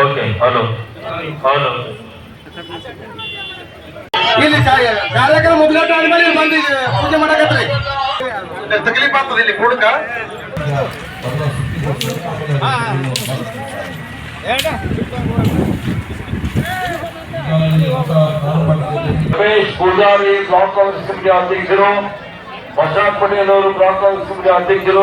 Okay hello hello ಇಲ್ಲಿ ಕಾ- ಕಾರ್ಯಕ್ರಮ ಮುಗಿದ ಆದ್ಮೇಲೆ ಇಲ್ಲಿ ಬಂದು ಇಲ್ಲಿ ಪೂಜೆ ಮಾಡಕತ್ರಿ ತಕಲೀಫ್ ಆಗ್ತದ ಇಲ್ಲಿ ಕೂಡಕ Ramesh Pujari block Congress committee ಅಧ್ಯಕ್ಷರು ಪ್ರಶಾಂತ್ ಪಟೇಲ್ ಅವರು ಬ್ಲಾಕ್ ಕಾಂಗ್ರೆಸ್ ಕಮಿಟಿ ಅಧ್ಯಕ್ಷರು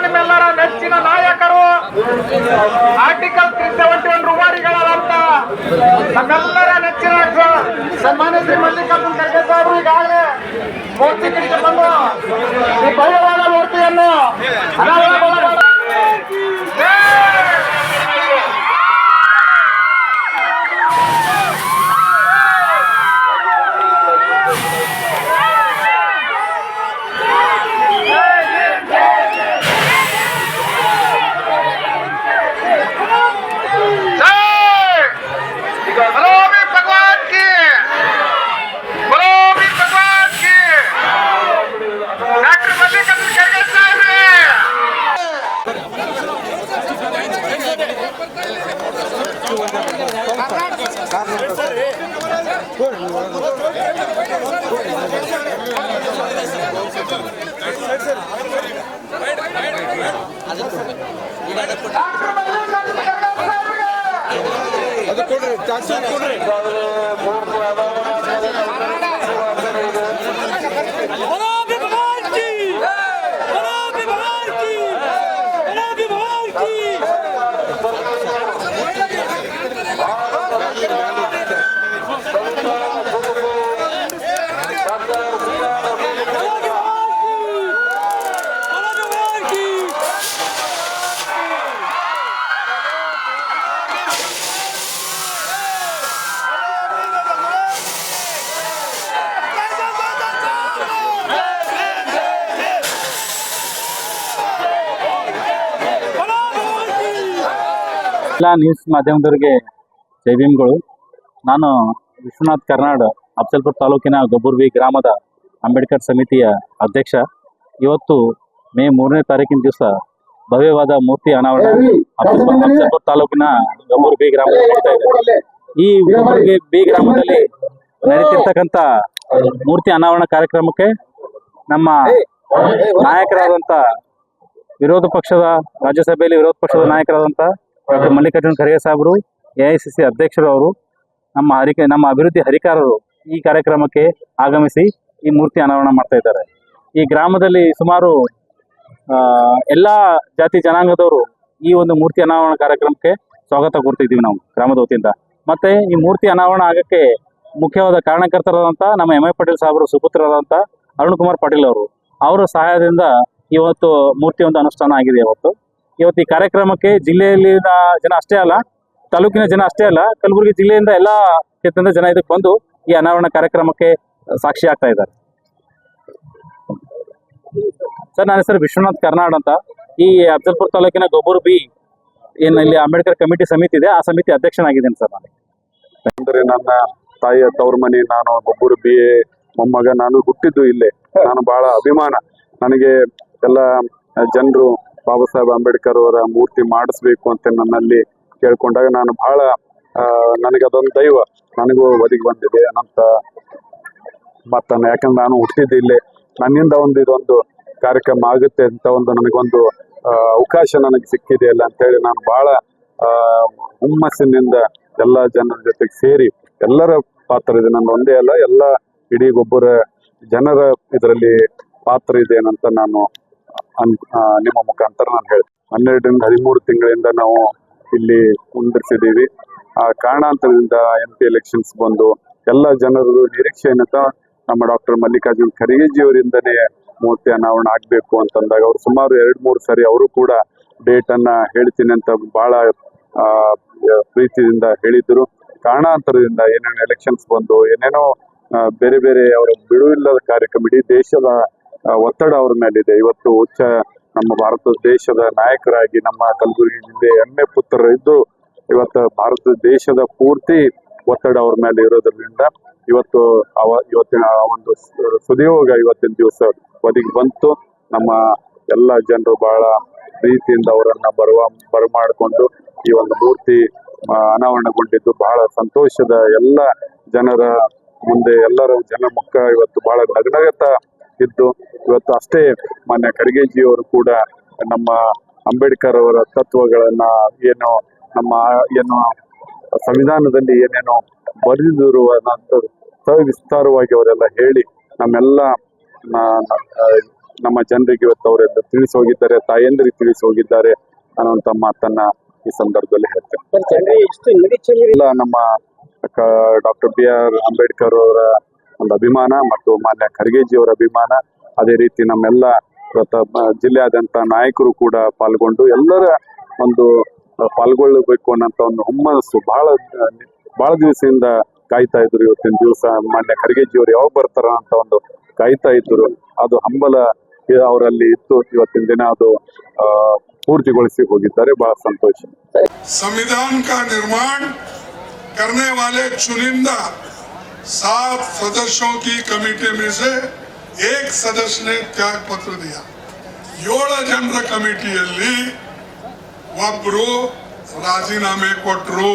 ನಿಮ್ಮೆಲ್ಲರ ನೆಚ್ಚಿನ ನಾಯಕರು ಆರ್ಟಿಕಲ್ ತ್ರೀ ಸೆವೆಂಟಿ ಒನ್ ರೂವಾರಿಗಳಾದಂತ ನಮ್ಮೆಲ್ಲರ ನೆಚ್ಚಿನ ಸನ್ಮಾನ್ಯ ಶ್ರೀ ಮಲ್ಲಿಕಾರ್ಜುನ್ ಖರ್ಗೆ ಸಾಹೇಬರು ಈಗಾಗಲೇ ಮೂರ್ತಿ ಕಿಡಿಗೆ ಬಂದು ಈ ಭವ್ಯವಾದ ಮೂರ್ತಿಯನ್ನು ಅನಾವರಣಗೊಳಿಸಿದ್ದಾರೆ. ಎಲ್ಲ ನ್ಯೂಸ್ ಮಾಧ್ಯಮದವರಿಗೆ ಜೈ ಭೀಮ್ಗಳು. ನಾನು ವಿಶ್ವನಾಥ್ ಕರ್ನಾಡ್ ಅಫ್ಸಲ್ಪುರ್ ತಾಲೂಕಿನ ಗೊಬ್ಬುರ್ವಿ ಗ್ರಾಮದ ಅಂಬೇಡ್ಕರ್ ಸಮಿತಿಯ ಅಧ್ಯಕ್ಷ. ಇವತ್ತು ಮೇ ಮೂರನೇ ತಾರೀಕಿನ ದಿವಸ ಭವ್ಯವಾದ ಮೂರ್ತಿ ಅನಾವರಣ ಅಫ್ಸಲ್ಪುರ್ ತಾಲೂಕಿನ ಗೊಬ್ಬುರ್ಬಿ ಗ್ರಾಮದಲ್ಲಿ ನಡೀತಾ ಇದೆ. ಈ ಗೊಬ್ಬರ್ವಿ ಬಿ ಗ್ರಾಮದಲ್ಲಿ ನಡೀತಿರ್ತಕ್ಕಂಥ ಮೂರ್ತಿ ಅನಾವರಣ ಕಾರ್ಯಕ್ರಮಕ್ಕೆ ನಮ್ಮ ನಾಯಕರಾದಂಥ ವಿರೋಧ ಪಕ್ಷದ ರಾಜ್ಯಸಭೆಯಲ್ಲಿ ವಿರೋಧ ಪಕ್ಷದ ನಾಯಕರಾದಂಥ ಡಾಕ್ಟರ್ ಮಲ್ಲಿಕಾರ್ಜುನ್ ಖರ್ಗೆ ಸಾಹೇಬರು ಎ ಐ ಸಿ ಸಿ ಅಧ್ಯಕ್ಷರು ಅವರು, ನಮ್ಮ ಹರಿಕೆ, ನಮ್ಮ ಅಭಿವೃದ್ಧಿ ಹರಿಕಾರರು ಈ ಕಾರ್ಯಕ್ರಮಕ್ಕೆ ಆಗಮಿಸಿ ಈ ಮೂರ್ತಿ ಅನಾವರಣ ಮಾಡ್ತಾ ಇದ್ದಾರೆ. ಈ ಗ್ರಾಮದಲ್ಲಿ ಸುಮಾರು ಎಲ್ಲ ಜಾತಿ ಜನಾಂಗದವರು ಈ ಒಂದು ಮೂರ್ತಿ ಅನಾವರಣ ಕಾರ್ಯಕ್ರಮಕ್ಕೆ ಸ್ವಾಗತ ಕೊಡ್ತಿದ್ದೀವಿ ನಾವು ಗ್ರಾಮದ ವತಿಯಿಂದ. ಮತ್ತೆ ಈ ಮೂರ್ತಿ ಅನಾವರಣ ಆಗಕ್ಕೆ ಮುಖ್ಯವಾದ ಕಾರಣಕರ್ತರಾದಂಥ ನಮ್ಮ ಎಂ ಐ ಪಾಟೀಲ್ ಸಾಹೇಬರು ಸುಪುತ್ರರಾದಂಥ ಅರುಣ್ ಕುಮಾರ್ ಪಾಟೀಲ್ ಅವರು, ಅವರ ಸಹಾಯದಿಂದ ಇವತ್ತು ಮೂರ್ತಿ ಒಂದು ಅನುಷ್ಠಾನ ಆಗಿದೆ ಇವತ್ತು ಇವತ್ತು ಈ ಕಾರ್ಯಕ್ರಮಕ್ಕೆ ಜಿಲ್ಲೆಯಲ್ಲಿನ ಜನ ಅಷ್ಟೇ ಅಲ್ಲ, ತಾಲೂಕಿನ ಜನ ಅಷ್ಟೇ ಅಲ್ಲ, ಕಲಬುರಗಿ ಜಿಲ್ಲೆಯಿಂದ ಎಲ್ಲ ಕ್ಷೇತ್ರದ ಜನ ಇದಕ್ಕೆ ಬಂದು ಈ ಅನಾವರಣ ಕಾರ್ಯಕ್ರಮಕ್ಕೆ ಸಾಕ್ಷಿ ಆಗ್ತಾ ಇದ್ದಾರೆ. ಸರ್, ನನ್ನ ಹೆಸರು ವಿಶ್ವನಾಥ್ ಕರ್ನಾಡ್ ಅಂತ. ಈ ಅಫ್ಜಲ್ಪುರ ತಾಲೂಕಿನ ಗೊಬ್ಬರು ಬಿ ಏನು ಇಲ್ಲಿ ಅಂಬೇಡ್ಕರ್ ಕಮಿಟಿ ಸಮಿತಿ ಇದೆ. ಆ ಸಮಿತಿ ಅಧ್ಯಕ್ಷನಾಗಿದ್ದೀನಿ ಸರ್ ನಾನು. ಅಂದ್ರೆ ನನ್ನ ತಾಯಿಯ ತವ್ರ ಮನೆ, ನಾನು ಗೊಬ್ಬರು ಬಿ ಮೊಮ್ಮಗ, ನಾನು ಹುಟ್ಟಿದ್ದು ಇಲ್ಲೇ. ನಾನು ಬಹಳ ಅಭಿಮಾನ. ನನಗೆ ಎಲ್ಲ ಜನರು ಬಾಬಾ ಸಾಹೇಬ್ ಅಂಬೇಡ್ಕರ್ ಅವರ ಮೂರ್ತಿ ಮಾಡಿಸ್ಬೇಕು ಅಂತ ನನ್ನಲ್ಲಿ ಕೇಳ್ಕೊಂಡಾಗ ನಾನು ಬಹಳ ನನಗೆ ಅದೊಂದು ದೈವ. ನನಗೂ ಒದಗಿ ಬಂದಿದೆ ಅಂತ ಬರ್ತಾನೆ ಯಾಕಂದ್ರೆ ನಾನು ಹುಟ್ಟಿದ್ದು ಇಲ್ಲಿ. ನನ್ನಿಂದ ಒಂದು ಇದೊಂದು ಕಾರ್ಯಕ್ರಮ ಆಗುತ್ತೆ ಅಂತ ಒಂದು ನನಗೊಂದು ಅವಕಾಶ ನನಗೆ ಸಿಕ್ಕಿದೆ ಅಲ್ಲ ಅಂತೇಳಿ ನಾನು ಬಹಳ ಹುಮ್ಮಸ್ಸಿನಿಂದ ಎಲ್ಲ ಜನರ ಜೊತೆಗೆ ಸೇರಿ ಎಲ್ಲರ ಪಾತ್ರ ಇದೆ ನನ್ನ ಒಂದೇ ಅಲ್ಲ, ಎಲ್ಲ ಇಡೀ ಒಬ್ಬರ ಜನರ ಇದರಲ್ಲಿ ಪಾತ್ರ ಇದೆ ಅಂತ ನಾನು ನಿಮ್ಮ ಮುಖಾಂತರ ನಾನು ಹೇಳಿ ಹನ್ನೆರಡರಿಂದ ಹದಿಮೂರು ತಿಂಗಳಿಂದ ನಾವು ಇಲ್ಲಿ ಕುಂದಿರ್ಸಿದ್ದೀವಿ. ಆ ಕಾರಣಾಂತರದಿಂದ ಎಂ ಪಿ ಎಲೆಕ್ಷನ್ಸ್ ಬಂದು ಎಲ್ಲ ಜನರದು ನಿರೀಕ್ಷೆಯನ್ನ ನಮ್ಮ ಡಾಕ್ಟರ್ ಮಲ್ಲಿಕಾರ್ಜುನ್ ಖರ್ಗೆಜಿ ಅವರಿಂದನೇ ಮೂರ್ತಿ ಅನಾವರಣ ಆಗಬೇಕು ಅಂತಂದಾಗ ಅವ್ರು ಸುಮಾರು ಎರಡು ಮೂರು ಸಾರಿ ಅವರು ಕೂಡ ಡೇಟ್ ಹೇಳ್ತೀನಿ ಅಂತ ಬಹಳ ಪ್ರೀತಿಯಿಂದ ಹೇಳಿದ್ರು. ಕಾರಣಾಂತರದಿಂದ ಏನೇನು ಎಲೆಕ್ಷನ್ಸ್ ಬಂದು ಏನೇನೋ ಬೇರೆ ಬೇರೆ ಅವರ ಬಿಡುವಿಲ್ಲದ ಕಾರ್ಯಕ್ರಮ ಇಡೀ ದೇಶದ ಒತ್ತಡ ಅವ್ರ ಮೇಲಿದೆ. ಇವತ್ತು ಉಚ್ಚ ನಮ್ಮ ಭಾರತ ದೇಶದ ನಾಯಕರಾಗಿ ನಮ್ಮ ಕಲಬುರಗಿ ಜಿಲ್ಲೆ ಹೆಮ್ಮೆ ಪುತ್ರರಿದ್ದು ಇವತ್ತು ಭಾರತ ದೇಶದ ಪೂರ್ತಿ ಒತ್ತಡ ಅವ್ರ ಮೇಲೆ ಇರೋದ್ರಿಂದ ಇವತ್ತು ಅವ, ಇವತ್ತಿನ ಒಂದು ಸುದಿಯೋಗ ಇವತ್ತಿನ ದಿವಸ ಒದಗಿ ಬಂತು. ನಮ್ಮ ಎಲ್ಲ ಜನರು ಬಹಳ ಪ್ರೀತಿಯಿಂದ ಅವರನ್ನ ಬರುವ, ಬರಮಾಡಿಕೊಂಡು ಈ ಒಂದು ಮೂರ್ತಿ ಅನಾವರಣಗೊಂಡಿದ್ದು ಬಹಳ ಸಂತೋಷದ ಎಲ್ಲ ಜನರ ಮುಂದೆ ಎಲ್ಲರ ಜನ ಮುಖ ಇವತ್ತು ಬಹಳ ನಗನಗತ ಇದ್ದು ಇವತ್ತು ಅಷ್ಟೇ ಮಾನ್ಯ ಖರ್ಗೆಜಿಯವರು ಕೂಡ ನಮ್ಮ ಅಂಬೇಡ್ಕರ್ ಅವರ ತತ್ವಗಳನ್ನ ಏನು ನಮ್ಮ ಏನು ಸಂವಿಧಾನದಲ್ಲಿ ಏನೇನೋ ಬರೆದಿರುವ ವಿಸ್ತಾರವಾಗಿ ಅವರೆಲ್ಲ ಹೇಳಿ ನಮ್ಮೆಲ್ಲ ನಮ್ಮ ಜನರಿಗೆ ಇವತ್ತು ಅವರೆಲ್ಲ ತಿಳಿಸಿ ಹೋಗಿದ್ದಾರೆ ತಾಯಂದಿರಿಗೆ ತಿಳಿಸಿ ಹೋಗಿದ್ದಾರೆ ಅನ್ನುವಂಥ ಮಾತನ್ನ ಈ ಸಂದರ್ಭದಲ್ಲಿ ಹೇಳ್ತೇನೆ. ಎಲ್ಲ ನಮ್ಮ ಡಾಕ್ಟರ್ ಬಿ ಆರ್ ಅಂಬೇಡ್ಕರ್ ಅವರ ಒಂದು ಅಭಿಮಾನ ಮತ್ತು ಮಾನ್ಯ ಖರ್ಗೆಜಿ ಅವರ ಅಭಿಮಾನ ಅದೇ ರೀತಿ ನಮ್ಮೆಲ್ಲ ಇವತ್ತು ಬ- ಜಿಲ್ಲೆಯಾದ್ಯಂತ ನಾಯಕರು ಕೂಡ ಪಾಲ್ಗೊಂಡು ಎಲ್ಲರ ಒಂದು ಆ, ಪಾಲ್ಗೊಳ್ಳಬೇಕು ಅನ್ನೋಂಥ ಒಂದು ಹುಮ್ಮಸ್ಸು ಬಹಳ ಆ, ಬಹಳ ದಿವಸದಿಂದ ಕಾಯ್ತಾ ಇದ್ರು ಇವತ್ತಿನ ದಿವಸ ಮಾನ್ಯ ಖರ್ಗೆಜಿ ಅವರು ಯಾವಾಗ ಬರ್ತಾರ ಅಂತ ಒಂದು ಕಾಯ್ತಾ ಇದ್ರು ಅದು ಹಂಬಲ ಇ- ಅವರಲ್ಲಿ ಇತ್ತು ಇವತ್ತಿನ ದಿನ ಅದು ಆ, ಪೂರ್ತಿಗೊಳಿಸಿ ಹೋಗಿದ್ದಾರೆ ಬಹಳ ಸಂತೋಷ संविधान का निर्माण करने वाले चुनिंदा सात सदस्यों की कमेटी में से एक सदस्य ने त्याग पत्र दिया ಏಳು ಜನರ ಕಮಿಟಿಯಲ್ಲಿ ಒಬ್ರು ರಾಜೀನಾಮೆ ಕೊಟ್ರು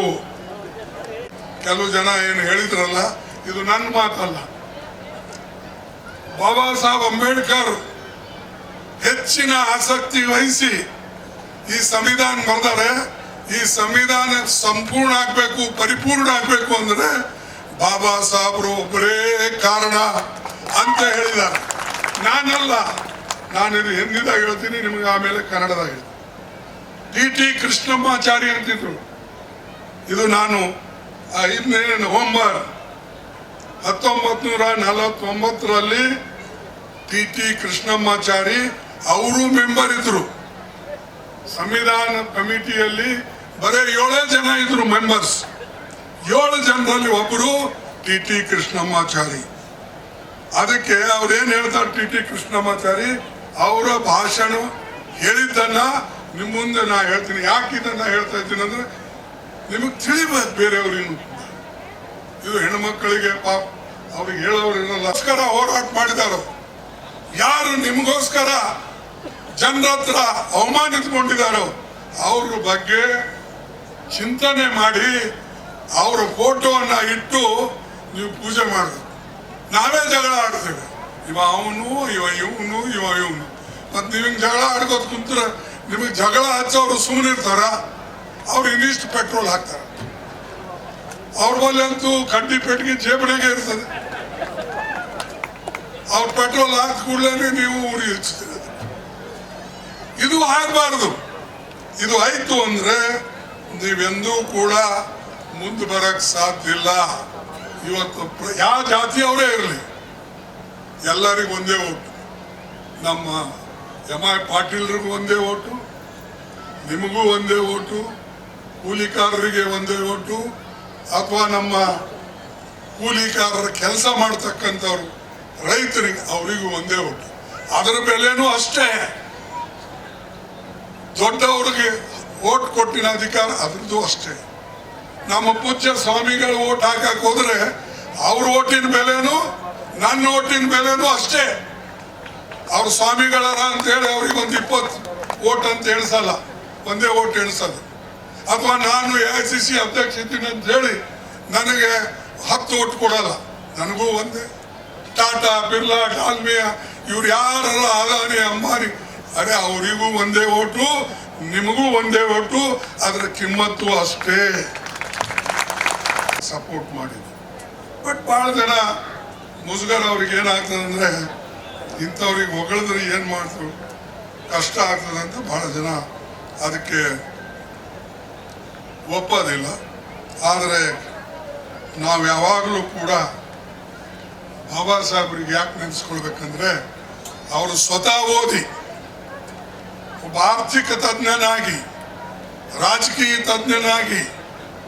ಕೆಲವು ಜನ ಏನು ಹೇಳಿದ್ರಲ್ಲ ಇದು ನನ್ನ ಮಾತಲ್ಲ ಬಾಬಾ ಸಾಹೇಬ್ ಅಂಬೇಡ್ಕರ್ ಹೆಚ್ಚಿನ ಆಸಕ್ತಿ ವಹಿಸಿ ಈ ಸಂವಿಧಾನ ಬರೆದಾರೆ ಈ ಸಂವಿಧಾನ ಸಂಪೂರ್ಣ ಆಗ್ಬೇಕು ಪರಿಪೂರ್ಣ ಆಗ್ಬೇಕು ಅಂದ್ರೆ ಬಾಬಾ ಸಾಹೇಬ್ರು ಒಬ್ಬರೇ ಕಾರಣ ಅಂತ ಹೇಳಿದ್ದಾರೆ. ನಾನಲ್ಲ, ನಾನು ಇದು ಹಿಂದಿದಾಗ ಹೇಳ್ತೀನಿ, ನಿಮಗೆ ಆಮೇಲೆ ಕನ್ನಡದಾಗ ಹೇಳ್ತೀನಿ. ಟಿ ಟಿ ಕೃಷ್ಣಮ್ಮಾಚಾರಿ ಅಂತಿದ್ರು. ಇದು ನಾನು ಐದನೇ ನವೆಂಬರ್ ಹತ್ತೊಂಬತ್ ನೂರ ನಲವತ್ತೊಂಬತ್ತರಲ್ಲಿ ಟಿ ಟಿ ಕೃಷ್ಣಮ್ಮಾಚಾರಿ ಅವರು ಮೆಂಬರ್ ಇದ್ರು. ಸಂವಿಧಾನ ಕಮಿಟಿಯಲ್ಲಿ ಬರೀ ಏಳೇ ಜನ ಇದ್ರು ಮೆಂಬರ್ಸ್. ಏಳು ಜನರಲ್ಲಿ ಒಬ್ಬರು ಟಿ ಟಿ ಕೃಷ್ಣಮ್ಮಾಚಾರಿ ಅದಕ್ಕೆ ಅವ್ರೇನು ಹೇಳ್ತಾರೆ ಟಿ ಟಿ ಕೃಷ್ಣಮ್ಮಾಚಾರಿ ಅವರ ಭಾಷಣ ಹೇಳಿದ್ದನ್ನ ನಿಮ್ಮ ಮುಂದೆ ನಾ ಹೇಳ್ತೀನಿ. ಯಾಕೆ ಇದನ್ನ ಹೇಳ್ತಾ ಇದ್ದೀನಿ ಅಂದ್ರೆ ನಿಮಗೆ ತಿಳಿಬೇಕು ಬೇರೆಯವ್ರೇನು ಇದು ಹೆಣ್ಮಕ್ಕಳಿಗೆ ಪಾಪ ಅವ್ರಿಗೆ ನಸ್ಕರ ಹೋರಾಟ ಮಾಡಿದಾರೋ. ಯಾರು ನಿಮಗೋಸ್ಕರ ಜನರ ಹತ್ರ ಅವಮಾನಿಸ್ಕೊಂಡಿದಾರೋ ಅವ್ರ ಬಗ್ಗೆ ಚಿಂತನೆ ಮಾಡಿ ಅವರ ಫೋಟೋವನ್ನು ಇಟ್ಟು ನೀವು ಪೂಜೆ ಮಾಡಬೇಕು ನಾವೇ ಜಗಳ ಆಡ್ತೇವೆ. ಇವ ಅವನು, ಇವ ಇವನು ಇವ ಇವನು. ಮತ್ತು ನೀವು ಜಗಳ ಆಡ್ಕೋತ ಕುಂತ್ರೆ ನಿಮಗೆ ಜಗಳ ಹಚ್ಚೋರು ಸುಮ್ಮನೆ ಇರ್ತಾರ? ಅವ್ರು ಇನ್ನಿಷ್ಟು ಪೆಟ್ರೋಲ್ ಹಾಕ್ತಾರೆ. ಅವ್ರ ಬಲ್ಲಿ ಅಂತೂ ಕಡ್ಡಿ ಪೆಟ್ಟಿಗೆ ಜೇಬಡಿಗೆ ಇರ್ತದೆ. ಅವ್ರ ಪೆಟ್ರೋಲ್ ಹಾಕಿ ಕೂಡಲೇ ನೀವು ಉರಿ ಹಚ್ತೀರ ಇದು ಆಗಬಾರ್ದು. ಇದು ಆಯಿತು ಅಂದರೆ ನೀವೆಂದೂ ಕೂಡ ಮುಂದೆ ಬರಕ್ ಸಾಧ್ಯ ಇಲ್ಲ. ಇವತ್ತು ಯಾವ ಜಾತಿಯವರೇ ಇರಲಿ, ಎಲ್ಲರಿಗೂ ಒಂದೇ ಓಟು. ನಮ್ಮ ಎಂ ಐ ಪಾಟೀಲ್ರಿಗೂ ಒಂದೇ ಓಟು, ನಿಮಗೂ ಒಂದೇ ಓಟು, ಕೂಲಿಕಾರರಿಗೆ ಒಂದೇ ಓಟು, ಅಥವಾ ನಮ್ಮ ಕೂಲಿಕಾರರ ಕೆಲಸ ಮಾಡ್ತಕ್ಕಂಥವ್ರು, ರೈತರಿಗೆ ಅವರಿಗೂ ಒಂದೇ ಓಟು. ಅದರ ಬೆಲೆನೂ ಅಷ್ಟೇ. ದೊಡ್ಡವ್ರಿಗೆ ಓಟ್ ಕೊಟ್ಟಿನ ಅಧಿಕಾರ ಅದ್ರದ್ದು ಅಷ್ಟೇ. ನಮ್ಮ ಪೂಜ್ಯ ಸ್ವಾಮಿಗಳು ಓಟ್ ಹಾಕಕ್ ಹೋದ್ರೆ ಅವ್ರ ಓಟಿನ ಬೆಲೆನು ನನ್ನ ಓಟಿನ ಬೆಲೆನು ಅಷ್ಟೇ. ಅವ್ರ ಸ್ವಾಮಿಗಳರ ಅಂತ ಹೇಳಿ ಅವ್ರಿಗೆ ಒಂದು ಇಪ್ಪತ್ತು ಓಟ್ ಅಂತ ಎಣಿಸಲ್ಲ. ಒಂದೇ ಓಟ್ ಎಣಿಸಲ್ಲ. ಅಥವಾ ನಾನು ಎ ಐ ಸಿ ಸಿ ಅಧ್ಯಕ್ಷ ಇದ್ದೀನಿ ಅಂತ ಹೇಳಿ ನನಗೆ ಹತ್ತು ಓಟ್ ಕೊಡಲ್ಲ. ನನಗೂ ಒಂದೇ. ಟಾಟಾ, ಬಿರ್ಲಾ, ಡಾಲ್ಮಿಯಾ, ಇವ್ರು ಯಾರ ಅದಾನಿ ಅಂಬಾನಿ. ಅರೆ ಅವರಿಗೂ ಒಂದೇ ಓಟು, ನಿಮಗೂ ಒಂದೇ ಓಟು, ಅದರ ಕಿಮ್ಮತ್ತು ಅಷ್ಟೇ. ಸಪೋರ್ಟ್ ಮಾಡಿದ್ರು. ಬಟ್ ಭಾಳ ಜನ ಮುಜುಗರ ಅವ್ರಿಗೆ ಏನಾಗ್ತದಂದ್ರೆ ಇಂಥವ್ರಿಗೆ ಹೊಗಳಿದ್ರೆ ಏನು ಮಾಡ್ತು? ಕಷ್ಟ ಆಗ್ತದೆ ಅಂತ ಭಾಳ ಜನ ಅದಕ್ಕೆ ಒಪ್ಪೋದಿಲ್ಲ. ಆದರೆ ನಾವು ಯಾವಾಗಲೂ ಕೂಡ ಬಾಬಾ ಸಾಹೇಬ್ರಿಗೆ ಯಾಕೆ ನೆನೆಸ್ಕೊಳ್ಬೇಕಂದ್ರೆ ಅವರು ಸ್ವತಃ ಓದಿ, ಒಬ್ಬ ಆರ್ಥಿಕ ತಜ್ಞನಾಗಿ, ರಾಜಕೀಯ ತಜ್ಞನಾಗಿ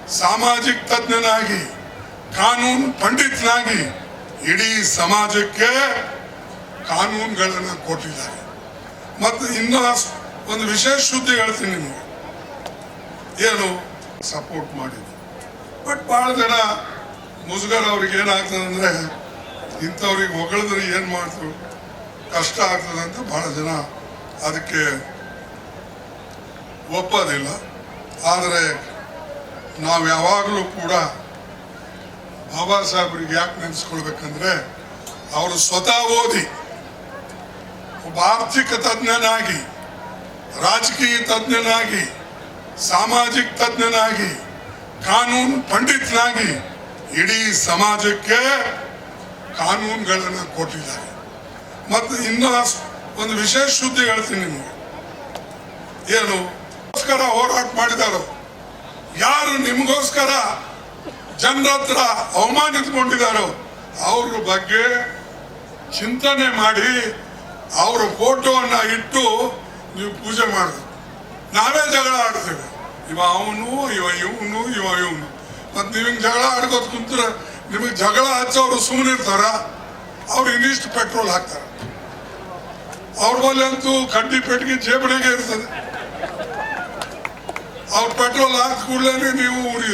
ಸಾಮಾಜಿಕ ತಜ್ಞನಾಗಿ, ಕಾನೂನು ಪಂಡಿತನಾಗಿ ಇಡೀ ಸಮಾಜಕ್ಕೆ ಕಾನೂನುಗಳನ್ನು ಕೊಟ್ಟಿದ್ದಾರೆ. ಮತ್ತು ಇನ್ನೂ ಒಂದು ವಿಶೇಷ ಸುದ್ದಿ ಹೇಳ್ತೀನಿ ನಿಮಗೆ. ಏನು? ಸಪೋರ್ಟ್ ಮಾಡಿದ್ದು. ಬಟ್ ಭಾಳ ಜನ ಮುಜುಗರ ಅವ್ರಿಗೆ ಏನಾಗ್ತದೆ ಅಂದರೆ, ಇಂಥವ್ರಿಗೆ ಹೊಗಳಿದ್ರೆ ಏನು ಮಾಡ್ತು ಕಷ್ಟ ಆಗ್ತದೆ ಅಂತ ಭಾಳ ಜನ ಅದಕ್ಕೆ ಒಪ್ಪೋದಿಲ್ಲ. ಆದರೆ ನಾವು ಯಾವಾಗಲೂ ಕೂಡ ಬಾಬಾ ಸಾಹೇಬ್ರಿಗೆ ಯಾಕೆ ನೆನೆಸ್ಕೊಳ್ಬೇಕಂದ್ರೆ ಅವರು ಸ್ವತಃ ಓದಿ, ಒಬ್ಬ ಆರ್ಥಿಕ ತಜ್ಞನಾಗಿ, ರಾಜಕೀಯ ತಜ್ಞನಾಗಿ, ಸಾಮಾಜಿಕ ತಜ್ಞನಾಗಿ, ಕಾನೂನು ಪಂಡಿತನಾಗಿ ಇಡೀ ಸಮಾಜಕ್ಕೆ ಕಾನೂನುಗಳನ್ನು ಕೊಟ್ಟಿದ್ದಾರೆ. ಮತ್ತು ಇನ್ನೂ ಒಂದು ವಿಶೇಷ ಸುದ್ದಿ ಹೇಳ್ತೀನಿ ನಿಮಗೆ. ಏನು? ಹೋರಾಟ ಮಾಡಿದಾರೋ? ಯಾರು ನಿಮಗೋಸ್ಕರ ಜನರ ಹತ್ರ ಅವಮಾನಿತಗೊಂಡಿದ್ದಾರೋ ಅವ್ರ ಬಗ್ಗೆ ಚಿಂತನೆ ಮಾಡಿ ಅವರ ಫೋಟೋವನ್ನು ಇಟ್ಟು ನೀವು ಪೂಜೆ ಮಾಡಿದ್ರು ನಾವೇ ಜಗಳ ಆಡ್ತೇವೆ. ಇವ ಅವನು, ಇವ ಇವನು ಇವ ಇವನು. ಮತ್ತು ನೀವು ಜಗಳ ಆಡ್ಕೋತ ಕುಂತ್ರೆ ನಿಮಗೆ ಜಗಳ ಹಚ್ಚೋರು ಸುಮ್ಮನೆ ಇರ್ತಾರ. ಅವ್ರು ಇನ್ನಿಷ್ಟು ಪೆಟ್ರೋಲ್ ಹಾಕ್ತಾರೆ. ಅವ್ರ ಬಲ್ಲಿ ಅಂತೂ ಕಡ್ಡಿ ಪೆಟ್ಟಿಗೆ ಜೇಬಣಿಗೆ ಇರ್ತದೆ. ಅವ್ರ ಪೆಟ್ರೋಲ್ ಹಾಕಿ ಕೂಡಲೇ ನೀವು ಉರಿ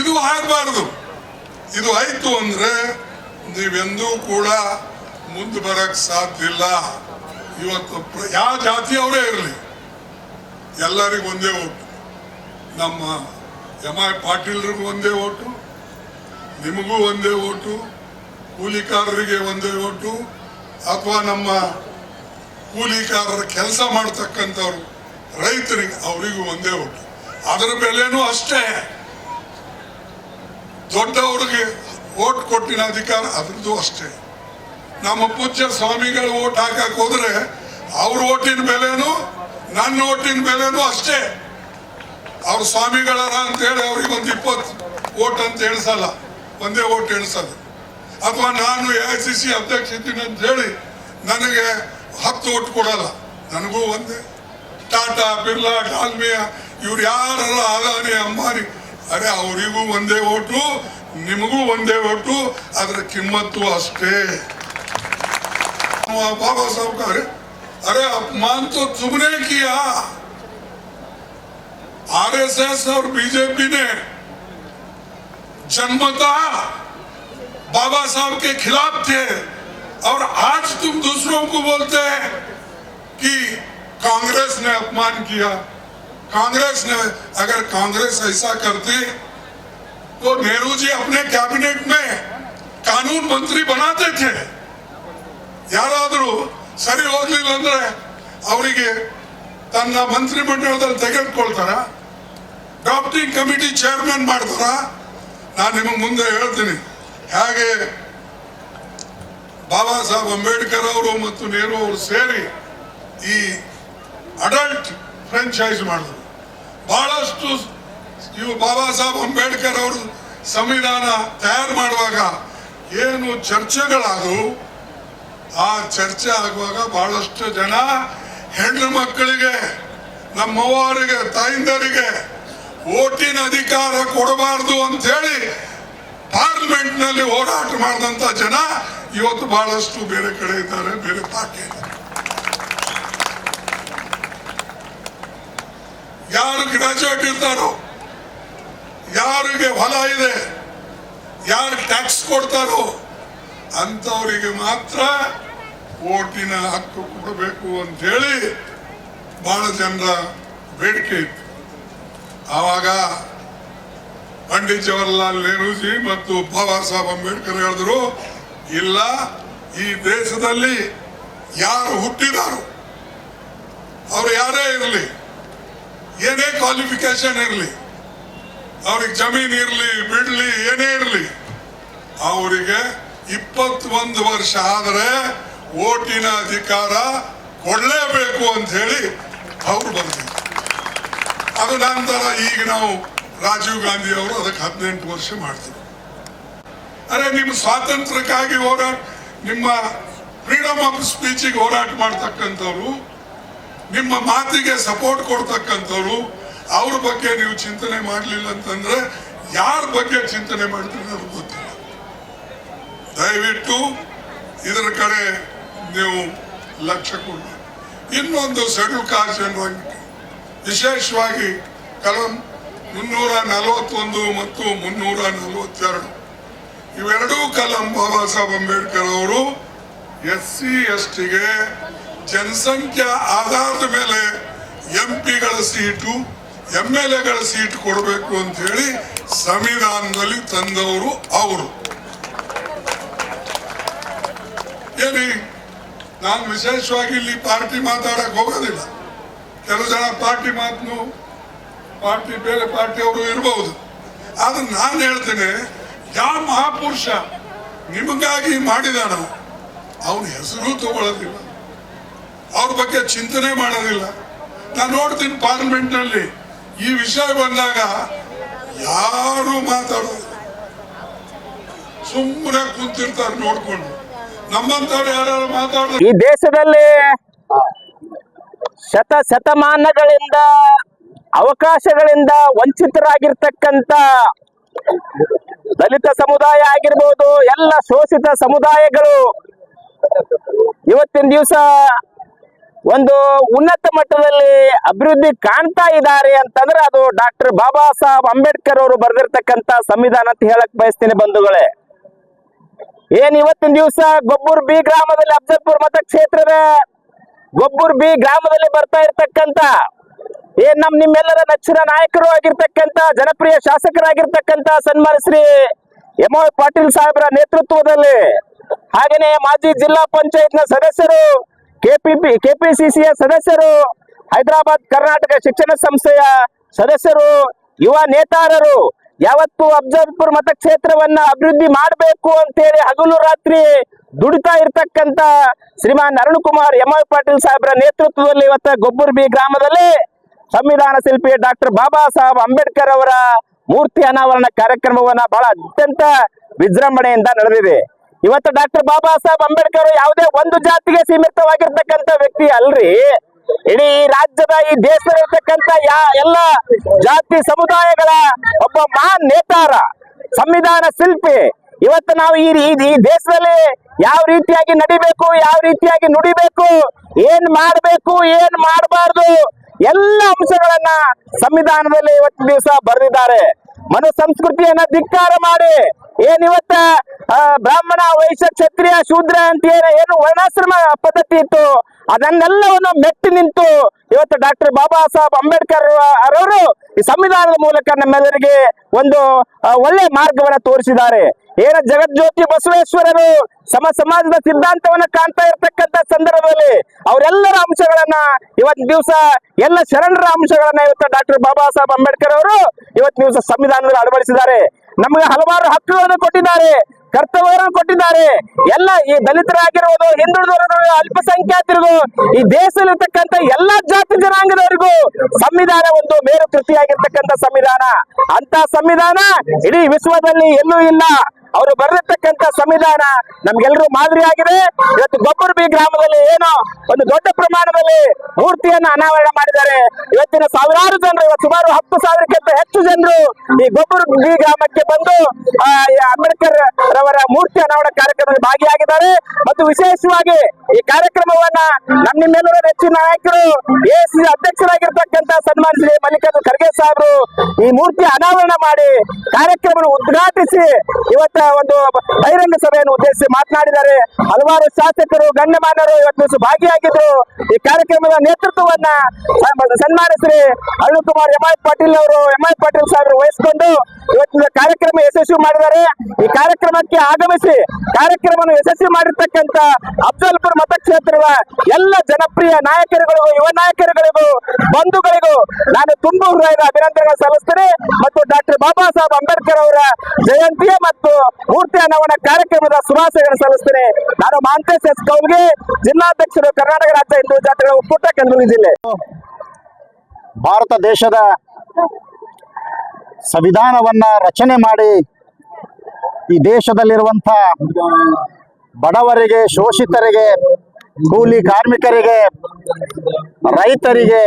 ಇದು ಆಗಬಾರ್ದು. ಇದು ಆಯ್ತು ಅಂದ್ರೆ ನೀವೆಂದೂ ಕೂಡ ಮುಂದೆ ಬರಕ್ ಸಾಧ್ಯ ಇಲ್ಲ. ಇವತ್ತು ಯಾವ ಜಾತಿಯವರೇ ಇರಲಿ. ಎಲ್ಲರಿಗೂ ಒಂದೇ ಓಟು. ನಮ್ಮ ಎಂ ಐ ಪಾಟೀಲ್ರಿಗೂ ಒಂದೇ ಓಟು. ನಿಮಗೂ ಒಂದೇ ಓಟು. ಕೂಲಿಕಾರರಿಗೆ ಒಂದೇ ಓಟು. ಅಥವಾ ನಮ್ಮ ಕೂಲಿಕಾರರ ಕೆಲಸ ಮಾಡ್ತಕ್ಕಂಥವ್ರು. ರೈತರಿಗೆ ಅವರಿಗೂ ಒಂದೇ ಒಟ್ಟು ಅದರ ಬೆಲೆನೂ ಅಷ್ಟೇ. ದೊಡ್ಡವ್ರಿಗೆ ಓಟ್ ಕೊಟ್ಟಿನ ಅಧಿಕಾರ ಅದ್ರದ್ದು ಅಷ್ಟೇ. ನಮ್ಮ ಪೂಜ್ಯ ಸ್ವಾಮಿಗಳು ಓಟ್ ಹಾಕಕ್ ಹೋದ್ರೆ ಅವ್ರ ಓಟಿನ ಬೆಲೆನೂ ನನ್ನ ಓಟಿನ ಬೆಲೆನೂ ಅಷ್ಟೇ. ಅವ್ರ ಸ್ವಾಮಿಗಳರ ಅಂತೇಳಿ ಅವ್ರಿಗೆ ಒಂದು ಇಪ್ಪತ್ತು ಓಟ್ ಅಂತ ಎಣಿಸಲ್ಲ ಒಂದೇ ಓಟ್ ಎಣಿಸಲ್ಲ ಅಥವಾ ನಾನು ಎ ಐ ಸಿ ಸಿ ಅಧ್ಯಕ್ಷ ಇದ್ದೀನಿ ಅಂತ ಹೇಳಿ ನನಗೆ ಹತ್ತು ಓಟ್ ಕೊಡಲ್ಲ. ನನಗೂ ಒಂದೇ. ಟಾಟಾ ಬಿರ್ಲಾ ಡಾಲ್ಮಿಯಾ ಇವ್ರು ಯಾರ ಅದಾನಿ ಅಂಬಾನಿ ಅರೆ ಅವರಿಗೂ ಒಂದೇ ಓಟು ನಿಮಗೂ ಒಂದೇ ಓಟು ಅದರ ಕಿಮ್ಮತ್ತು ಅಷ್ಟೇ बाबा साहब का अरे अरे अपमान तो तुमने किया आरएसएस और बीजेपी ने जन्मता बाबा साहब के खिलाफ थे और आज तुम दूसरों को बोलते हैं कि कांग्रेस ने अपमान किया कांग्रेस ने अगर कांग्रेस ऐसा करती तो नेहरू जी अपने कैबिनेट में कानून मंत्री बनाते थे ಯಾರಾದರೂ ಸರಿ ಹೋಗ್ಲಿಲ್ಲ ಅಂದ್ರೆ ಅವರಿಗೆ ತನ್ನ ಮಂತ್ರಿ ಮಂಡಲದಲ್ಲಿ ತೆಗೆದುಕೊಳ್ತಾರ ಡ್ರಾಫ್ಟಿಂಗ್ ಕಮಿಟಿ ಚೇರ್ಮನ್ ಮಾಡ್ತಾರ ನಾನು ನಿಮಗೆ ಮುಂದೆ ಹೇಳ್ತೀನಿ ಹೇಗೆ ಬಾಬಾ ಸಾಹೇಬ್ ಅಂಬೇಡ್ಕರ್ ಅವರು ಮತ್ತು ನೆಹರು ಅವರು ಸೇರಿ ಈ ಅಡಲ್ಟ್ ಫ್ರಾಂಚೈಸ್ ಮಾಡಿದ್ರು ಬಹಳಷ್ಟು ಇವು ಬಾಬಾ ಸಾಹೇಬ್ ಅಂಬೇಡ್ಕರ್ ಅವರು ಸಂವಿಧಾನ ತಯಾರು ಮಾಡುವಾಗ ಏನು ಚರ್ಚೆಗಳಾದವು, ಆ ಚರ್ಚೆ ಆಗುವಾಗ ಬಹಳಷ್ಟು ಜನ ಹೆಣ್ಣು ಮಕ್ಕಳಿಗೆ ನಮ್ಮವರಿಗೆ ತಾಯಿಂದರಿಗೆ ಓಟಿನ ಅಧಿಕಾರ ಕೊಡಬಾರದು ಅಂತ ಹೇಳಿ ಪಾರ್ಲಿಮೆಂಟ್ನಲ್ಲಿ ಹೋರಾಟ ಮಾಡಿದಂತ ಜನ ಇವತ್ತು ಬಹಳಷ್ಟು ಬೇರೆ ಕಡೆ ಇದ್ದಾರೆ, ಬೇರೆ ಪಾರ್ಟಿ ಇದ್ದಾರೆ ಯಾರು ಗ್ರಾಜುಯೇಟ್ ಇರ್ತಾರೋ, ಯಾರಿಗೆ ಹೊಲ ಇದೆ, ಯಾರು ಟ್ಯಾಕ್ಸ್ ಕೊಡ್ತಾರೋ, ಅಂಥವರಿಗೆ ಮಾತ್ರ ಓಟಿನ ಹಕ್ಕು ಕೊಡಬೇಕು ಅಂತ ಹೇಳಿ ಬಹಳ ಜನರ ಬೇಡಿಕೆ ಇತ್ತು. ಆವಾಗ ಪಂಡಿತ್ ಜವಾಹರ್ಲಾಲ್ ನೆಹರೂಜಿ ಮತ್ತು ಬಾಬಾ ಸಾಹೇಬ್ ಅಂಬೇಡ್ಕರ್ ಹೇಳಿದ್ರು, ಇಲ್ಲ, ಈ ದೇಶದಲ್ಲಿ ಯಾರು ಹುಟ್ಟಿದಾರೋ, ಅವರು ಯಾರೇ ಇರಲಿ ಏನೇ ಕ್ವಾಲಿಫಿಕೇಶನ್ ಇರಲಿ, ಅವ್ರಿಗೆ ಜಮೀನ್ ಇರಲಿ, ಬಿಡ್ಲಿ, ಏನೇ ಇರಲಿ, ಅವರಿಗೆ ಇಪ್ಪತ್ತೊಂದು ವರ್ಷ ಆದರೆ ಓಟಿನ ಅಧಿಕಾರ ಕೊಡಲೇಬೇಕು ಅಂತ ಹೇಳಿ ಅವ್ರು ಬಂದಿದ್ರು. ಅದು ನಂತರ ಈಗ ನಾವು ರಾಜೀವ್ ಗಾಂಧಿ ಅವರು ಅದಕ್ಕೆ ಹದಿನೆಂಟು ವರ್ಷ ಮಾಡ್ತೀವಿ ಅರೆ, ನಿಮ್ಮ ಸ್ವಾತಂತ್ರ್ಯಕ್ಕಾಗಿ ಹೋರಾಟ, ನಿಮ್ಮ ಫ್ರೀಡಮ್ ಆಫ್ ಸ್ಪೀಚಿಗೆ ಹೋರಾಟ ಮಾಡ್ತಕ್ಕಂಥವ್ರು ನಿಮ್ಮ ಮಾತಿಗೆ ಸಪೋರ್ಟ್ ಕೊಡ್ತಕ್ಕಂಥವ್ರು, ಅವ್ರ ಬಗ್ಗೆ ನೀವು ಚಿಂತನೆ ಮಾಡಲಿಲ್ಲ ಅಂತಂದ್ರೆ ಯಾರ ಬಗ್ಗೆ ಚಿಂತನೆ ಮಾಡ್ತೀರಿ ನನಗೆ ಗೊತ್ತಿಲ್ಲ. ದಯವಿಟ್ಟು ಇದರ ಕಡೆ ನೀವು ಲಕ್ಷ್ಯ ಕೊಡಿ. ಇನ್ನೊಂದು ಶೆಡ್ಯೂಲ್ ಕಾಸ್ಟ್ ಜನರಿಗೆ ವಿಶೇಷವಾಗಿ ಕಲಂ ಮುನ್ನೂರ ನಲವತ್ತೊಂದು ಮತ್ತು ಮುನ್ನೂರ ನಲವತ್ತೆರಡು. ಇವೆರಡೂ ಕಲಂ ಬಾಬಾ ಸಾಹೇಬ್ ಅಂಬೇಡ್ಕರ್ ಅವರು ಎಸ್ ಸಿ ಎಸ್ ಟಿಗೆ ಜನಸಂಖ್ಯಾ ಆಧಾರದ ಮೇಲೆ ಎಂ ಪಿಗಳ ಸೀಟು ಎಂ ಎಲ್ ಎಗಳ ಸೀಟ್ ಕೊಡಬೇಕು ಅಂತ ಹೇಳಿ ಸಂವಿಧಾನದಲ್ಲಿ ತಂದವರು ಅವರು. ಏನಿ, ನಾನು ವಿಶೇಷವಾಗಿ ಇಲ್ಲಿ ಪಾರ್ಟಿ ಮಾತಾಡಕ್ ಹೋಗೋದಿಲ್ಲ. ಕೆಲವು ಜನ ಪಾರ್ಟಿ ಮಾತನ್ನು ಪಾರ್ಟಿ ಬೇರೆ ಪಾರ್ಟಿಯವರು ಇರಬಹುದು ಆದ್ರೆ ನಾನು ಹೇಳ್ತೇನೆ ಯಾವ ಮಹಾಪುರುಷ ನಿಮಗಾಗಿ ಮಾಡಿದಾನ, ಅವನ ಹೆಸರು ತಗೊಳ್ಳೋದಿಲ್ಲ. ಅವ್ರ ಬಗ್ಗೆ ಚಿಂತನೆ ಮಾಡೋದಿಲ್ಲ. ನಾನು ನೋಡ್ತೀನಿ ಪಾರ್ಲಿಮೆಂಟ್ನಲ್ಲಿ ಈ ವಿಷಯ ಬಂದಾಗ ಯಾರು ಮಾತಾಡೋದಿಲ್ಲ. ಸುಮ್ಮನೆ ಕುಂತಿರ್ತಾರೆ ನೋಡ್ಕೊಂಡು. ನಮ್ಮಂತವ್ರು ಯಾರು ಮಾತಾಡೋದು ಈ ದೇಶದಲ್ಲಿ ಶತ ಶತಮಾನಗಳಿಂದ ಅವಕಾಶಗಳಿಂದ ವಂಚಿತರಾಗಿರ್ತಕ್ಕಂಥ ದಲಿತ ಸಮುದಾಯ ಆಗಿರ್ಬೋದು, ಎಲ್ಲ ಶೋಷಿತ ಸಮುದಾಯಗಳು ಇವತ್ತಿನ ದಿವಸ ಒಂದು ಉನ್ನತ ಮಟ್ಟದಲ್ಲಿ ಅಭಿವೃದ್ಧಿ ಕಾಣ್ತಾ ಇದ್ದಾರೆ ಅಂತಂದ್ರೆ ಅದು ಡಾಕ್ಟರ್ ಬಾಬಾ ಸಾಹೇಬ್ ಅಂಬೇಡ್ಕರ್ ಅವರು ಬರೆದಿರ್ತಕ್ಕಂತ ಸಂವಿಧಾನ ಅಂತ ಹೇಳಕ್ ಬಯಸ್ತೀನಿ ಬಂಧುಗಳೇ. ಏನ್ ಇವತ್ತಿನ ದಿವಸ ಗೊಬ್ಬೂರ್ ಬಿ ಗ್ರಾಮದಲ್ಲಿ ಅಫಜಲ್ಪುರ್ ಮತಕ್ಷೇತ್ರದ ಗೊಬ್ಬೂರ್ ಬಿ ಗ್ರಾಮದಲ್ಲಿ ಬರ್ತಾ ಇರ್ತಕ್ಕಂತ ಏನ್ ನಮ್ ನಿಮ್ಮೆಲ್ಲರ ನೆಚ್ಚಿನ ನಾಯಕರು ಆಗಿರ್ತಕ್ಕಂತ ಜನಪ್ರಿಯ ಶಾಸಕರಾಗಿರ್ತಕ್ಕಂತ ಸನ್ಮಾನ ಶ್ರೀ ಎಂ ಪಾಟೀಲ್ ಸಾಹೇಬರ ನೇತೃತ್ವದಲ್ಲಿ ಹಾಗೇನೆ ಮಾಜಿ ಜಿಲ್ಲಾ ಪಂಚಾಯತ್ನ ಸದಸ್ಯರು ಕೆಪಿಪಿ, ಕೆಪಿಸಿಸಿಯ ಸದಸ್ಯರು, ಹೈದರಾಬಾದ್ ಕರ್ನಾಟಕ ಶಿಕ್ಷಣ ಸಂಸ್ಥೆಯ ಸದಸ್ಯರು, ಯುವ ನೇತಾರರು, ಯಾವತ್ತು ಅಫಜಲ್ಪುರ್ ಮತಕ್ಷೇತ್ರವನ್ನ ಅಭಿವೃದ್ಧಿ ಮಾಡಬೇಕು ಅಂತೇಳಿ ಹಗಲು ರಾತ್ರಿ ದುಡಿತಾ ಇರ್ತಕ್ಕಂತ ಶ್ರೀಮಾನ್ ಅರುಣ್ ಕುಮಾರ್ ಎಂ ಐ ಪಾಟೀಲ್ ಸಾಹೇಬ್ರ ನೇತೃತ್ವದಲ್ಲಿ ಇವತ್ತ ಗೊಬ್ಬುರ್ಬಿ ಗ್ರಾಮದಲ್ಲಿ ಸಂವಿಧಾನ ಶಿಲ್ಪಿ ಡಾಕ್ಟರ್ ಬಾಬಾ ಸಾಹೇಬ್ ಅಂಬೇಡ್ಕರ್ ಅವರ ಮೂರ್ತಿ ಅನಾವರಣ ಕಾರ್ಯಕ್ರಮವನ್ನ ಬಹಳ ಅತ್ಯಂತ ವಿಜೃಂಭಣೆಯಿಂದ ನಡೆದಿದೆ. ಇವತ್ತು ಡಾಕ್ಟರ್ ಬಾಬಾ ಸಾಹೇಬ್ ಅಂಬೇಡ್ಕರ್ ಯಾವುದೇ ಒಂದು ಜಾತಿಗೆ ಸೀಮಿತವಾಗಿರ್ತಕ್ಕಂಥ ವ್ಯಕ್ತಿ ಅಲ್ರಿ. ಇಡೀ ರಾಜ್ಯದ ಈ ದೇಶದಲ್ಲಿರ್ತಕ್ಕಂಥ ಯಾ ಎಲ್ಲ ಜಾತಿ ಸಮುದಾಯಗಳ ಒಬ್ಬ ಮಹಾನ್ ನೇತಾರ, ಸಂವಿಧಾನ ಶಿಲ್ಪಿ. ಇವತ್ತು ನಾವು ಈ ಈ- ದೇಶದಲ್ಲಿ ಯಾವ ರೀತಿಯಾಗಿ ನಡಿಬೇಕು, ಯಾವ ರೀತಿಯಾಗಿ ನುಡಿಬೇಕು, ಏನ್ ಮಾಡಬೇಕು, ಏನ್ ಮಾಡಬಾರ್ದು, ಎಲ್ಲ ಅಂಶಗಳನ್ನ ಸಂವಿಧಾನದಲ್ಲಿ ಇವತ್ತು ದಿವಸ ಬರೆದಿದ್ದಾರೆ. ಮನು ಸಂಸ್ಕೃತಿಯನ್ನ ಧಿಕ್ಕಾರ ಮಾಡಿ ಏನ್ ಇವತ್ತ ಬ್ರಾಹ್ಮಣ, ವೈಶ್ಯ, ಕ್ಷತ್ರಿಯ, ಶೂದ್ರ ಅಂತ ಏನು ಏನು ವರ್ಣಾಶ್ರಮ ಪದ್ಧತಿ ಇತ್ತು? ಅದನ್ನೆಲ್ಲವನ್ನು ಮೆಟ್ಟಿ ನಿಂತು ಇವತ್ತು ಡಾಕ್ಟರ್ ಬಾಬಾ ಸಾಹೇಬ್ ಅಂಬೇಡ್ಕರ್ ಅವರು ಈ ಸಂವಿಧಾನದ ಮೂಲಕ ನಮ್ಮೆಲ್ಲರಿಗೆ ಒಂದು ಒಳ್ಳೆ ಮಾರ್ಗವನ್ನ ತೋರಿಸಿದ್ದಾರೆ. ಏನ ಜಗಜ್ಯೋತಿ ಬಸವೇಶ್ವರರು ಸಮ ಸಮಾಜದ ಸಿದ್ಧಾಂತವನ್ನ ಕಾಣ್ತಾ ಇರತಕ್ಕಂತ ಸಂದರ್ಭದಲ್ಲಿ ಅವರೆಲ್ಲರ ಅಂಶಗಳನ್ನ ಇವತ್ತು ದಿವಸ ಎಲ್ಲ ಶರಣರ ಅಂಶಗಳನ್ನ ಇವತ್ತು ಡಾಕ್ಟರ್ ಬಾಬಾ ಸಾಹೇಬ್ ಅಂಬೇಡ್ಕರ್ ಅವರು ಇವತ್ತು ದಿವಸ ಸಂವಿಧಾನದಲ್ಲಿ ಅಳವಡಿಸಿದ್ದಾರೆ. ನಮಗೆ ಹಲವಾರು ಹಕ್ಕುಗಳನ್ನು ಕೊಟ್ಟಿದ್ದಾರೆ, ಕರ್ತವ್ಯಗಳನ್ನು ಕೊಟ್ಟಿದ್ದಾರೆ. ಎಲ್ಲ ಈ ದಲಿತರಾಗಿರ್ಬೋದು ಹಿಂದುಳಿದವರು ಅಲ್ಪಸಂಖ್ಯಾತರಿಗೂ, ಈ ದೇಶದಲ್ಲಿರ್ತಕ್ಕಂಥ ಎಲ್ಲಾ ಜಾತಿ ಜನಾಂಗದವರಿಗೂ ಸಂವಿಧಾನ ಒಂದು ಮೇರು ಕೃತಿಯಾಗಿರ್ತಕ್ಕಂಥ ಸಂವಿಧಾನ. ಅಂತ ಸಂವಿಧಾನ ಇಡೀ ವಿಶ್ವದಲ್ಲಿ ಎಲ್ಲೂ ಇಲ್ಲ. ಅವರು ಬರೆದಿರ್ತಕ್ಕಂಥ ಸಂವಿಧಾನ ನಮ್ಗೆಲ್ಲರೂ ಮಾದರಿಯಾಗಿದೆ ಇವತ್ತು ಗೊಬ್ಬರ ಬಿ ಗ್ರಾಮದಲ್ಲಿ ಏನೋ ಒಂದು ದೊಡ್ಡ ಪ್ರಮಾಣದಲ್ಲಿ ಮೂರ್ತಿಯನ್ನ ಅನಾವರಣ ಮಾಡಿದ್ದಾರೆ. ಇವತ್ತಿನ ಸಾವಿರಾರು ಜನರು, ಇವತ್ತು ಸುಮಾರು ಹತ್ತು ಸಾವಿರಕ್ಕಿಂತ ಹೆಚ್ಚು ಜನರು ಈ ಗೊಬ್ಬರ ಬಿ ಗ್ರಾಮಕ್ಕೆ ಬಂದು ಅಂಬೇಡ್ಕರ್ ರವರ ಮೂರ್ತಿ ಅನಾವರಣ ಕಾರ್ಯಕ್ರಮದಲ್ಲಿ ಭಾಗಿಯಾಗಿದ್ದಾರೆ. ಮತ್ತು ವಿಶೇಷವಾಗಿ ಈ ಕಾರ್ಯಕ್ರಮವನ್ನ ನಮ್ಮ ನಿಮ್ಮೆಲ್ಲರ ನೆಚ್ಚಿನ ನಾಯಕರು ಎಸಿ ಅಧ್ಯಕ್ಷರಾಗಿರ್ತಕ್ಕಂಥ ಸನ್ಮಾನ ಶ್ರೀ ಮಲ್ಲಿಕಾರ್ಜುನ್ ಖರ್ಗೆ ಸಾಹೇಬರು ಈ ಮೂರ್ತಿ ಅನಾವರಣ ಮಾಡಿ ಕಾರ್ಯಕ್ರಮ ಉದ್ಘಾಟಿಸಿ, ಇವತ್ತ ಒಂದು ಬಹಿರಂಗ ಸಭೆಯನ್ನು ಉದ್ದೇಶಿಸಿ ಮಾತನಾಡಿದ್ದಾರೆ. ಹಲವಾರು ಶಾಸಕರು, ಗಣ್ಯಮಾನ್ಯರು ಇವತ್ತು ಭಾಗಿಯಾಗಿದ್ರು. ಈ ಕಾರ್ಯಕ್ರಮದ ನೇತೃತ್ವವನ್ನ ಸನ್ಮಾನಿಸ್ರಿ ಅರುಣ್ ಕುಮಾರ್ ಎಂ. ಐ ಪಾಟೀಲ್ ಅವರು, ಎಂ. ಐ ಪಾಟೀಲ್ ಸಾಹೇಬರು ವಹಿಸಿಕೊಂಡು ಇವತ್ತಿನ ಕಾರ್ಯಕ್ರಮ ಯಶಸ್ವಿ ಮಾಡಿದ್ದಾರೆ. ಈ ಕಾರ್ಯಕ್ರಮಕ್ಕೆ ಆಗಮಿಸಿ ಕಾರ್ಯಕ್ರಮವನ್ನು ಯಶಸ್ವಿ ಮಾಡಿರ್ತಕ್ಕಂಥ ಅಫ್ಜಲ್ಪುರ್ ಮತಕ್ಷೇತ್ರದ ಎಲ್ಲ ಜನಪ್ರಿಯ ನಾಯಕರುಗಳಿಗೂ, ಯುವ ನಾಯಕರುಗಳಿಗೂ, ಬಂಧುಗಳಿಗೂ ನಾನು ತುಂಬ ಹೃದಯದ ಅಭಿನಂದನೆಗಳು ಸಲ್ಲಿಸ್ತೇನೆ. ಮತ್ತು ಡಾಕ್ಟರ್ ಬಾಬಾ ಸಾಹೇಬ್ ಅಂಬೇಡ್ಕರ್ ಅವರ ಜಯಂತಿ ಮತ್ತು ಮೂರ್ತಿ ಅನಾವರಣ ಕಾರ್ಯಕ್ರಮದ ಶುಭಾಶಯಗಳನ್ನು ಸಲ್ಲಿಸ್ತೇನೆ. ನಾನು ಮಾಂತೇಶ್ ಎಸ್ ಕೌಲ್ಗೆ, ಜಿಲ್ಲಾಧ್ಯಕ್ಷರು ಕರ್ನಾಟಕ ರಾಜ್ಯ ಹಿಂದೂ ಜಾತ್ರೆಗಳ ಒಕ್ಕೂಟ ಕಲಬುರಗಿ ಜಿಲ್ಲೆ. ಭಾರತ ದೇಶದ ಸಂವಿಧಾನವನ್ನ ರಚನೆ ಮಾಡಿ ಈ ದೇಶದಲ್ಲಿರುವಂತ ಬಡವರಿಗೆ, ಶೋಷಿತರಿಗೆ, ಕೂಲಿ ಕಾರ್ಮಿಕರಿಗೆ, ರೈತರಿಗೆ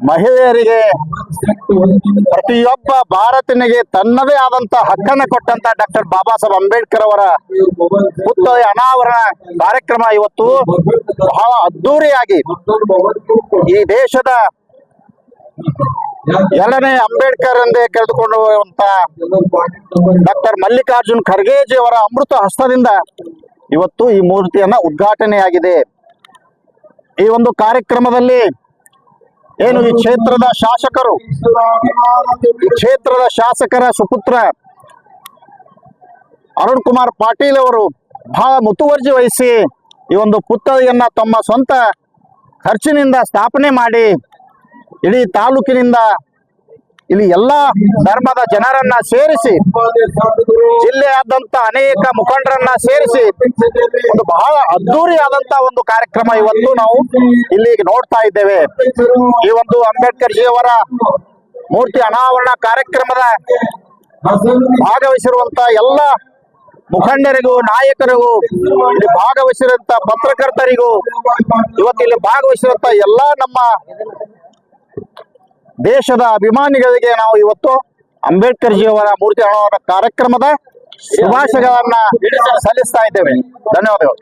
ಮಹಿಳೆಯರಿಗೆ ಪ್ರತಿಯೊಬ್ಬ ಭಾರತನಿಗೆ ತನ್ನದೇ ಆದಂತ ಹಕ್ಕನ್ನು ಕೊಟ್ಟಂತ ಡಾಕ್ಟರ್ ಬಾಬಾ ಸಾಹೇಬ್ ಅಂಬೇಡ್ಕರ್ ಅವರ ಪುತ್ಥಳಿ ಅನಾವರಣ ಕಾರ್ಯಕ್ರಮ ಇವತ್ತು ಬಹಳ ಅದ್ದೂರಿಯಾಗಿ ಈ ದೇಶದ ಎರಡನೇ ಅಂಬೇಡ್ಕರ್ ಎಂದೇ ಕರೆದುಕೊಂಡು ಹೋಗುವಂತ ಡಾಕ್ಟರ್ ಮಲ್ಲಿಕಾರ್ಜುನ್ ಖರ್ಗೆಜಿ ಅವರ ಅಮೃತ ಹಸ್ತದಿಂದ ಇವತ್ತು ಈ ಮೂರ್ತಿಯನ್ನ ಉದ್ಘಾಟನೆಯಾಗಿದೆ. ಈ ಒಂದು ಕಾರ್ಯಕ್ರಮದಲ್ಲಿ ಏನು ಈ ಕ್ಷೇತ್ರದ ಶಾಸಕರು? ಕ್ಷೇತ್ರದ ಶಾಸಕರ ಸುಪುತ್ರ ಅರುಣ್ ಕುಮಾರ್ ಪಾಟೀಲ್ ಅವರು ಬಹಳ ಮುತುವರ್ಜಿ ವಹಿಸಿ ಈ ಒಂದು ಪುತ್ತಳಿಯನ್ನ ತಮ್ಮ ಸ್ವಂತ ಖರ್ಚಿನಿಂದ ಸ್ಥಾಪನೆ ಮಾಡಿ ಇಡೀ ತಾಲೂಕಿನಿಂದ ಇಲ್ಲಿ ಎಲ್ಲ ಧರ್ಮದ ಜನರನ್ನ ಸೇರಿಸಿ ಜಿಲ್ಲೆಯಾದಂತ ಅನೇಕ ಮುಖಂಡರನ್ನ ಸೇರಿಸಿ, ಒಂದು ಬಹಳ ಅದ್ದೂರಿಯಾದಂತ ಒಂದು ಕಾರ್ಯಕ್ರಮ ಇವತ್ತು ನಾವು ಇಲ್ಲಿ ನೋಡ್ತಾ ಇದ್ದೇವೆ. ಈ ಒಂದು ಅಂಬೇಡ್ಕರ್ ಜಿ ಅವರ ಮೂರ್ತಿ ಅನಾವರಣ ಕಾರ್ಯಕ್ರಮದ ಭಾಗವಹಿಸಿರುವಂತ ಎಲ್ಲ ಮುಖಂಡರಿಗೂ, ನಾಯಕರಿಗೂ, ಇಲ್ಲಿ ಭಾಗವಹಿಸಿರುವಂತ ಪತ್ರಕರ್ತರಿಗೂ, ಇವತ್ತು ಇಲ್ಲಿ ಭಾಗವಹಿಸಿರುವಂತ ಎಲ್ಲಾ ನಮ್ಮ ದೇಶದ ಅಭಿಮಾನಿಗಳಿಗೆ ನಾವು ಇವತ್ತು ಅಂಬೇಡ್ಕರ್ ಜಿಯವರ ಮೂರ್ತಿ ಅನಾವರಣ ಕಾರ್ಯಕ್ರಮದ ಶುಭಾಶಯಗಳನ್ನ ಸಲ್ಲಿಸ್ತಾ ಇದ್ದೇವೆ. ಧನ್ಯವಾದಗಳು.